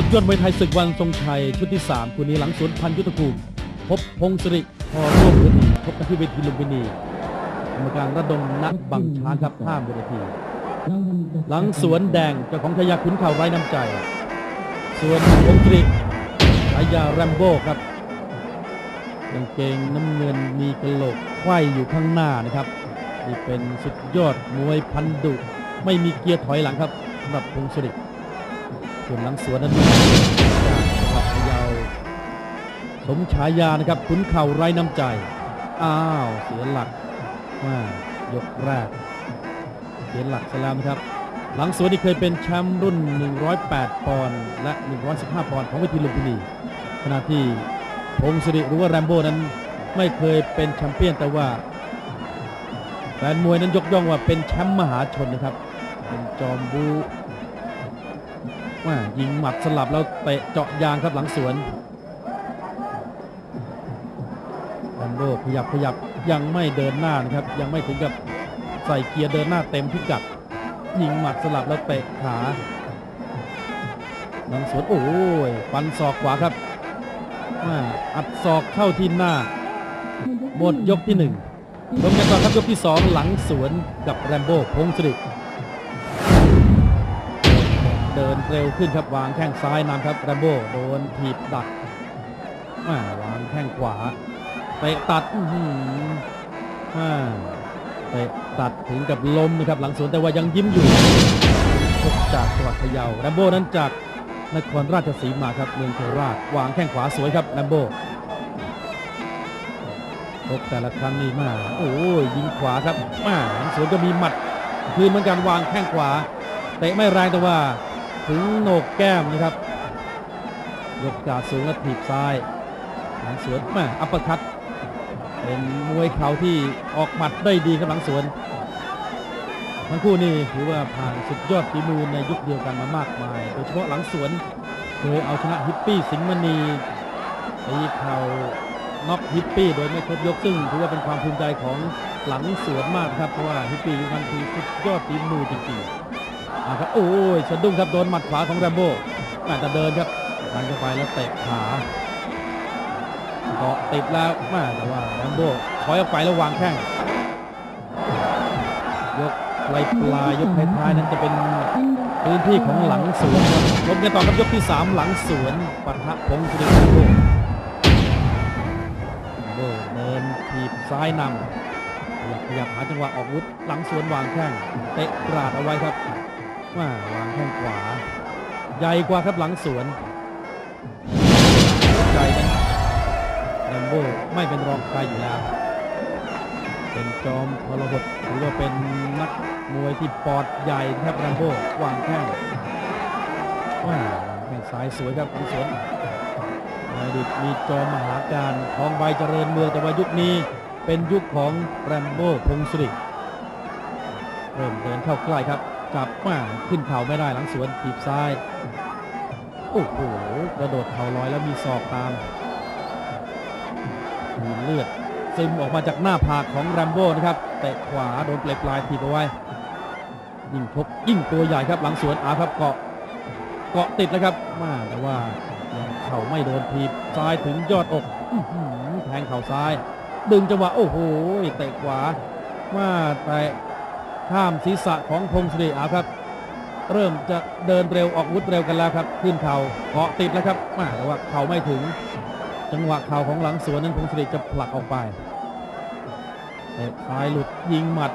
สุดยอดมวยไทยศึกวันทรงชัย ชุดที่ 3 คู่นี้หลังสวนพันยุทธภูมิ พบพงศริพอร่วมเวทีพบกันที่เวทีลุมพินีกรรมการระดมนักบังช้างครับห้ามเวทีหลังสวนแดงเจ้าของชายาขุนเข่าไร้น้ำใจ ส่วนพงศริฉายาแรมโบ้ครับกางเกงน้ำเงินมีกระโหลกไขว้อยู่ข้างหน้านะครับนี่เป็นสุดยอดมวยพันดุ ไม่มีเกียร์ถอยหลังครับสำหรับพงศริ ส่วนหลังสวนนั้นจากขับพะเยาวสมฉายานะครับขุนเข่าไร้น้ำใจ อ้าว เสียหลักมายกแรก เสียหลักซะแล้วนะครับ หลังสวนนี่เคยเป็นแชมป์รุ่น 108 ปอนด์และ 115 ปอนด์ของเวทีลุมพินีขณะที่พงศิริหรือว่าแรมโบ้นั้นไม่เคยเป็นแชมเปี้ยนแต่ว่าแฟนมวยนั้นยกย่องว่าเป็นแชมป์มหาชนนะครับ เป็นจอมบู ว่ายิงหมัดสลับแล้วเตะเจาะยางครับหลังสวนแรมโบ้ขยับขยับยังไม่เดินหน้านะครับ ยังไม่ถึงกับใส่เกียร์เดินหน้าเต็มพิกัด ยิงหมัดสลับแล้วเตะขาหลังสวนโอ้ยฟันศอกขวาครับว่าอัดศอกเข้าที่หน้าหมดยกที่หนึ่งชมกันต่อครับยกที่สองหลังสวนกับแรมโบ้พงศริเดิ นเร็วขึ้นครับวางแข้งซ้ายนำครับแรมโบ้โดนถีบดักวางแข้งขวาเตะตัดเตะตัดถึงกับล้มนะครับหลังสวนแต่ว่ายังยิ้มอยู่พบจากจังหวัดพะเยาแรมโบ้นั้นจากนครราชสีมาครับเมืองโคราชวางแข้งขวาสวยครับแรมโบ้พบแต่ละครั้งนี่มาโอ้ยยิงขวาครับมาหลังสวนก็มีหมัด คืนเหมือนกันวางแข้งขวาเตะไม่แรงแต่ว่า ถึงโหนกแก้มนะครับ ยกกาดสูงและถีบซ้ายหลังสวนแม่อัปเปอร์คัตเป็นมวยเข่าที่ออกหมัดได้ดีครับหลังสวน ทั้งคู่นี่ถือว่าผ่านสุดยอดฝีมือในยุคเดียวกันมามากมาย โดยเฉพาะหลังสวนเคยเอาชนะฮิปปี้สิงห์มณีตีเข่าน็อกฮิปปี้โดยไม่ครบยกซึ่งถือว่าเป็นความภูมิใจของหลังสวนมากครับเพราะว่าฮิปปี้ยุคนั้นคือสุดยอดฝีมือจริงๆ อ่าครับโอ้ยสะดุ้งครับโดนหมัดขวาของแรมโบ้อาจจะเดินครับดันเข้าไปแล้วเตะขาเกาะติดแล้วแมาแต่ว่าแรมโบ้ถอยออกไปแล้ววางแข้งยกปลายปลายยกท้ายนั้นจะเป็นพื้นที่ของหลังสวนครับชมกันต่อครับยกที่ 3 หลังสวนปะทะพงศ์สุริยโบ้แรมโบ้เดินถีบซ้ายนำขยับขยับหาจังหวะออกวุธหลังสวนวางแข้งเตะกราดเอาไว้ครับ ว่าวางแข้งขวา ใหญ่กว่าครับหลังสวนใจกันแรมโบ้ไม่เป็นรองใครอยู่แล้ว เป็นจอมพลบทหรือว่าเป็นนักมวยที่ปอดใหญ่ครับแรมโบ้วางแข้งว้าวางแข้งซ้ายสวยครับหลังสวนในอดีตมีจอมมหาการทองใบเจริญเมืองแต่ว่ายุคนี้เป็นยุคของแรมโบ้พงศริเริ่มเดินเข้าใกล้ครับ จับมาขึ้นเข่าไม่ได้หลังสวนถีบซ้าย โอ้โหกระโดดเข่าลอยแล้วมีศอกตามมีเลือดซึมออกมาจากหน้าผากของแรมโบ้นะครับเตะขวาโดนปลายปลายๆถีบเอาไว้ ยิ่งชกยิ่งตัวใหญ่ครับหลังสวนอาครับเกาะเกาะติดแล้วครับมาแต่ว่ายังเข่าไม่โดนถีบซ้ายถึงยอดอกแทงเข่าซ้าย ดึงจังหวะโอ้โหเตะขวามาแต่ ข้ามศีรษะของพงศรีอาครับ เริ่มจะเดินเร็วออกอาวุธเร็วกันแล้วครับขึ้นเข่าเกาะติดแล้วครับแม่แต่ว่าเข่าไม่ถึง จังหวะเข่าของหลังสวนนั้นพงศรีจะผลักออกไปเตะซ้ายหลุดยิงหมัด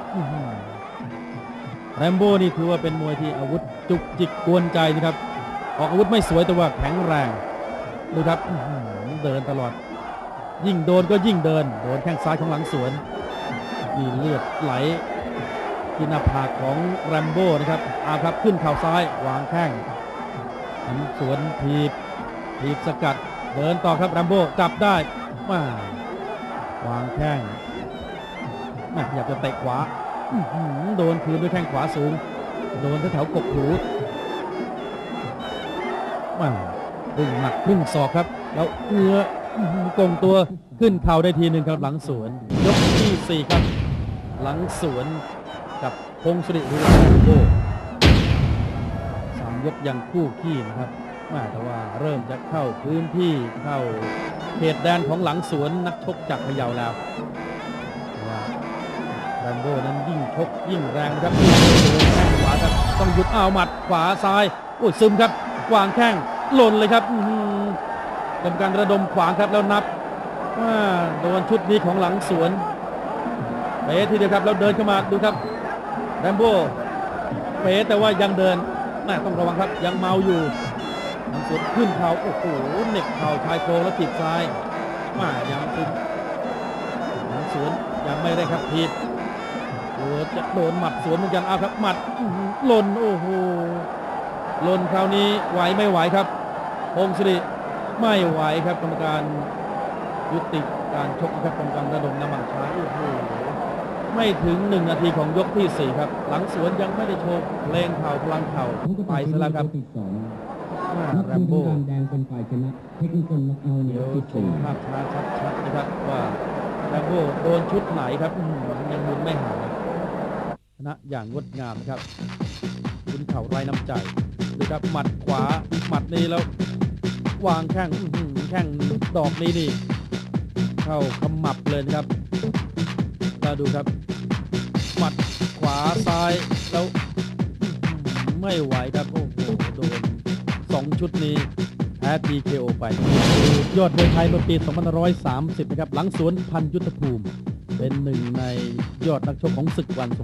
แรมโบ้นี่ถือว่าเป็นมวยที่อาวุธจุกจิกกวนใจนะครับ ออกอาวุธไม่สวยแต่ว่าแข็งแรงดูครับเดินตลอด ยิ่งโดนก็ยิ่งเดิน โดนแข้งซ้ายของหลังสวนนี่เลือดไหล ที่หน้าผากของแรมโบ้นะครับอาครับขึ้นเข่าซ้ายวางแข้งหันสวนทีบทีบสกัด เดินต่อครับแรมโบ้จับได้มาวางแข้งแม่อยากจะเตะขวาโดนคืนด้วยแข้งขวาสูง โดนแถวกกหูมาดึงหนักพึ่งศอกครับ แล้วเอื้ออื้อหือกงตัวขึ้นเข่าได้ทีหนึ่งครับหลังสวน ยกที่สี่ครับ หลังสวน กับพงศริรือว่าแรมโบ้สามยกยังคู่ขี้นะครับแม่แต่ว่าเริ่มจะเข้าพื้นที่เข้าเขตแดนของหลังสวนนักชกจากพะเยาแล้วแรมโบ้นั้นยิ่งชกยิ่งแรงครับยิ่งโดนแข้งขวาครับต้องหยุดอ้าวหมัดขวาซ้ายโอ้ยซึมครับวางแข้งหล่นเลยครับอื้อหือกรรการระดมขวางครับแล้วนับว่าโดนชุดนี้ของหลังสวนเป๊ะทีเดียวครับแล้วเดินเข้ามาดูครับ แรมโบ้เป๊ะแต่ว่ายังเดินน่าต้องระวังครับยังเมาอยู่หลังสวนขึ้นเข่าโอ้โหเหน็บเข่าชายโครงแล้วจีบซ้ายมายังซึมหลังสวนยังไม่ได้ครับผิดโอ้จะโดนหมัดสวนเหมือนกันเอาครับหมัดหล่นโอ้โหหล่นคราวนี้ไหวไม่ไหวครับพงศิริไม่ไหวครับกรรมการยุติการชกนะครับกรรมการระดมน้ำมันช้าโอ้โห ไม่ถึงหนึ่งนาทีของยกที่สี่ครับ หลังสวนยังไม่ได้โชว์เพลงเข่าพลังเข่าไปซะแล้วครับที่สองอ่านักแรบุมญโบ้ทางแดงเป็นฝ่ายชนะเทคนิคน็อกเอาท์ในเดี๋ยยวกที่ชสี่มภาพช้าชัดๆนะครับว่าแรมโบ้โดนชุดไหนครับอื้อหือยังมุนไม่หายชนะอย่างงดงามครับคุณเข่าไร้น้ำใจดูครับหมัดขวาหมัดนี้แล้ว วางแข้งอื้อหือแข้งดอกนี้นี่เข้าขมับเลยนะครับก็ดูครับหมัดข วาซ้ายแล้วไม่ไหวครับโอ้โหโดนสองชุดนี้แพ้ TKO ไป ยอดมวยไทยเมื่อปี2530 นะครับ หลังสวนพันยุทธภูมิ เป็นหนึ่งในยอดนักชกของศึกวันสง